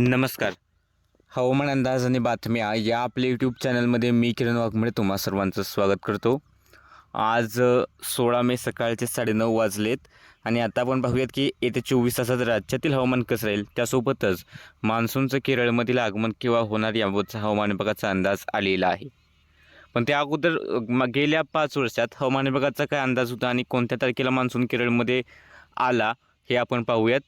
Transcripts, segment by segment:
नमस्कार. हवामान अंदाज आणि बातम्या या आपल्या यूट्यूब चॅनलमध्ये मी किरण वाघमळे तुम्हा सर्वांचं स्वागत करतो. आज सोळा मे सकाळचे साडेनऊ वाजलेत आणि आता आपण पाहूयात की येत्या चोवीस तासात राज्यातील हवामान कसं राहील? त्यासोबतच मान्सूनचं केरळमधील आगमन केव्हा होणार याबाबतचा हवामान विभागाचा अंदाज आलेला आहे. पण त्या अगोदर गेल्या पाच वर्षात हवामान विभागाचा काय अंदाज होता आणि कोणत्या तारखेला मान्सून केरळमध्ये आला हे आपण पाहूयात.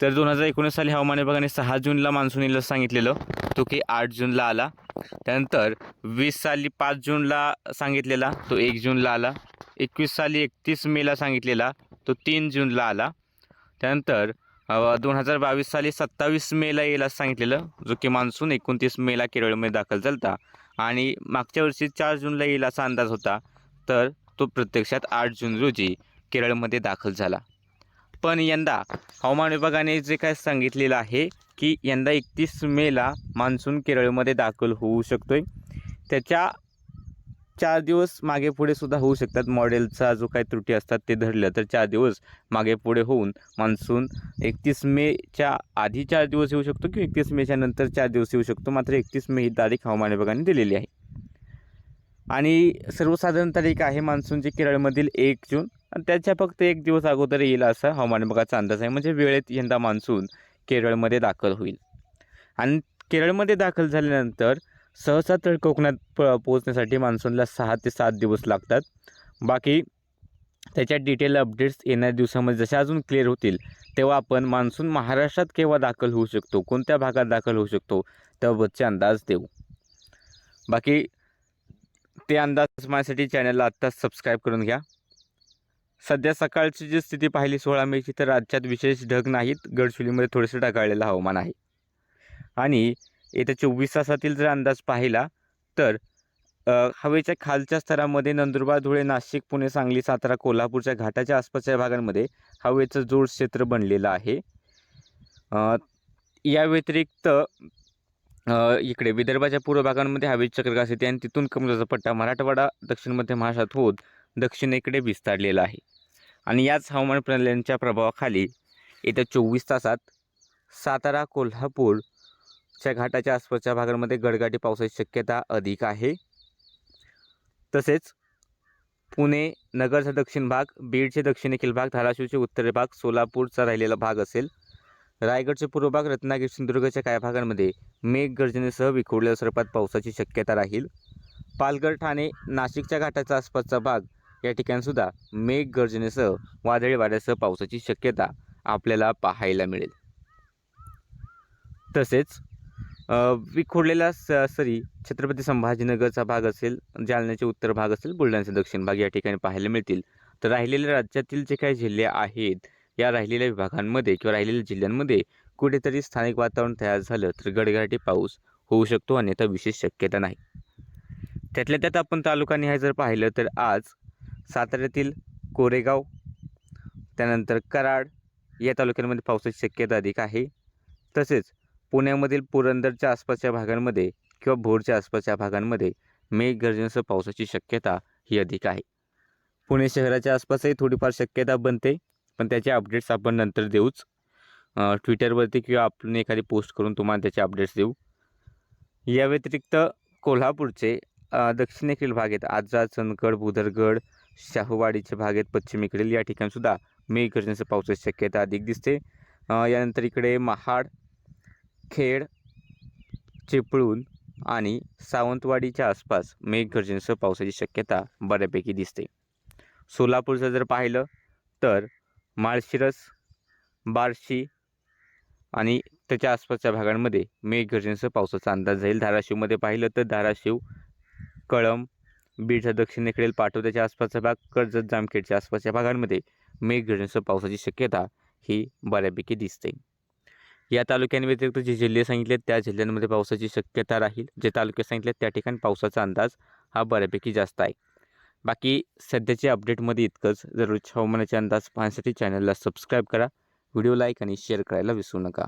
तर दोन हजार एकोणीस साली हवामान विभागाने सहा जूनला मान्सून येईल सांगितलेलं तो की आठ जूनला आला. त्यानंतर वीस साली पाच जूनला सांगितलेला तो एक जूनला आला. एकवीस साली एकतीस मेला सांगितलेला तो तीन जूनला आला. त्यानंतर दोन हजार बावीस साली सत्तावीस मेला येईल असं सांगितलेलं जो की मान्सून एकोणतीस मेला केरळमध्ये दाखल झालता. आणि मागच्या वर्षी चार जूनला येईल असा अंदाज होता तर तो प्रत्यक्षात आठ जून रोजी केरळमध्ये दाखल झाला. पण यंदा हवामान विभागाने जे काय सांगितलेलं आहे की यंदा एकतीस मेला मान्सून केरळमध्ये दाखल होऊ शकतोय. त्याच्या चार दिवस मागे पुढे सुद्धा होऊ शकतात. मॉडेलचा जो काही त्रुटी असतात ते धरलं तर चार दिवस मागे पुढे होऊन मान्सून एकतीस मेच्या आधी चार दिवस येऊ शकतो किंवा एकतीस मेच्या नंतर चार दिवस येऊ शकतो. मात्र एकतीस मे ही तारीख हवामान विभागाने दिलेली आहे. आणि सर्वसाधारण तारीख आहे मान्सूनची केरळमधील एक जून. आणि त्याच्या फक्त एक दिवस अगोदर येईल असा हवामान विभागाचा अंदाज आहे. म्हणजे वेळेत यंदा मान्सून केरळमध्ये दाखल होईल. आणि केरळमध्ये दाखल झाल्यानंतर सहसा तळ कोकणात प पोहोचण्यासाठी मान्सूनला सहा ते सात दिवस लागतात. बाकी त्याच्या डिटेल अपडेट्स येणाऱ्या दिवसामध्ये जसे अजून क्लिअर होतील तेव्हा आपण मान्सून महाराष्ट्रात केव्हा दाखल होऊ शकतो कोणत्या भागात दाखल होऊ शकतो त्याबाबतचे अंदाज देऊ. बाकी ते अंदाज माझ्यासाठी चॅनलला आत्ताच सबस्क्राईब करून घ्या. सध्या सकाळची जी स्थिती पाहिली सोळा मेची तर राज्यात विशेष ढग नाहीत. गडचिरोलीमध्ये थोडेसे ढगाळलेलं हवामान आहे. आणि येत्या चोवीस तासातील जर अंदाज पाहिला तर हवेच्या खालच्या स्तरामध्ये नंदुरबार धुळे नाशिक पुणे सांगली सातारा कोल्हापूरच्या घाटाच्या आसपासच्या भागांमध्ये हवेचं जोड क्षेत्र बनलेलं आहे. या व्यतिरिक्त इकडे विदर्भाच्या पूर्व भागांमध्ये हवेची चक्रगास येते आणि तिथून कमजोरचा पट्टा मराठवाडा दक्षिण मध्य महाराष्ट्रात होत दक्षिणेकडे विस्तारलेला आहे. आणि याच हवामान प्रणाल्यांच्या प्रभावाखाली येत्या चोवीस तासात सातारा कोल्हापूरच्या घाटाच्या आसपासच्या भागांमध्ये गडगाटी पावसाची शक्यता अधिक आहे. तसेच पुणे नगरचा दक्षिण भाग बीडचे दक्षिणेखील भाग धाराशिवचे उत्तर भाग सोलापूरचा राहिलेला भाग असेल. रायगडचे पूर्व भाग रत्नागिरी सिंधुदुर्गच्या काही भागांमध्ये मेघगर्जनेसह विखुरलेल्या स्वरूपात पावसाची शक्यता राहील. पालघर ठाणे नाशिकच्या घाटाचा आसपासचा भाग या ठिकाणीसुद्धा मेघगर्जनेसह वादळी वाऱ्यासह पावसाची शक्यता आपल्याला पाहायला मिळेल. तसेच विखुरलेला स सरी छत्रपती संभाजीनगरचा भाग असेल जालन्याचे उत्तर भाग असेल बुलढाण्याचे दक्षिण भाग या ठिकाणी पाहायला मिळतील. तर राहिलेल्या राज्यातील जे काही जिल्हे आहेत या राहिलेल्या विभागांमध्ये किंवा राहिलेल्या जिल्ह्यांमध्ये कुठेतरी स्थानिक वातावरण तयार झालं तर गडगडाटी पाऊस होऊ शकतो अन्यथा विशेष शक्यता नाही. त्यातल्या त्यात आपण तालुकानिहाय जर पाहिलं तर आज साताऱ्यातील कोरेगाव त्यानंतर कराड या तालुक्यांमध्ये पावसाची शक्यता अधिक आहे. तसेच पुण्यामधील पुरंदरच्या आसपासच्या भागांमध्ये किंवा भोरच्या आसपासच्या भागांमध्ये मेघगर्जनेसह पावसाची शक्यता ही अधिक आहे. पुणे शहराच्या आसपासही थोडीफार शक्यता बनते पण त्याचे अपडेट्स आपण नंतर देऊच. ट्विटरवरती किंवा आपण एखादी पोस्ट करून तुम्हाला त्याचे अपडेट्स देऊ. या व्यतिरिक्त कोल्हापूरचे दक्षिणेकडील भाग आहेत. आजरा चंदगड बुधरगड शाहूवाडीच्या भागेत पश्चिमेकडील या ठिकाणीसुद्धा मेघगर्जनेसह पावसाची शक्यता अधिक दिसते. यानंतर इकडे महाड खेड चिपळूण आणि सावंतवाडीच्या आसपास मेघगर्जनेसह पावसाची शक्यता बऱ्यापैकी दिसते. सोलापूरचं जर पाहिलं तर माळशिरस बार्शी आणि त्याच्या आसपासच्या भागांमध्ये मेघगर्जनेसह पावसाचा अंदाज जाईल. धाराशिवमध्ये पाहिलं तर धाराशिव कळंब बीडच्या दक्षिणेकडील पाटोद्याच्या आसपासचा भाग कर्जत जामखेडच्या आसपासच्या भागांमध्ये मेघगर्जनेसह पावसाची शक्यता ही बऱ्यापैकी दिसते. या तालुक्यांव्यतिरिक्त जे जिल्हे सांगितले त्या जिल्ह्यांमध्ये पावसाची शक्यता राहील. जे तालुके सांगितले त्या ठिकाणी पावसाचा अंदाज हा बऱ्यापैकी जास्त आहे. बाकी सध्याच्या अपडेटमध्ये इतकंच. जर हवामानाचे अंदाज पाहण्यासाठी चॅनलला सबस्क्राईब करा. व्हिडिओ लाईक आणि शेअर करायला विसरू नका.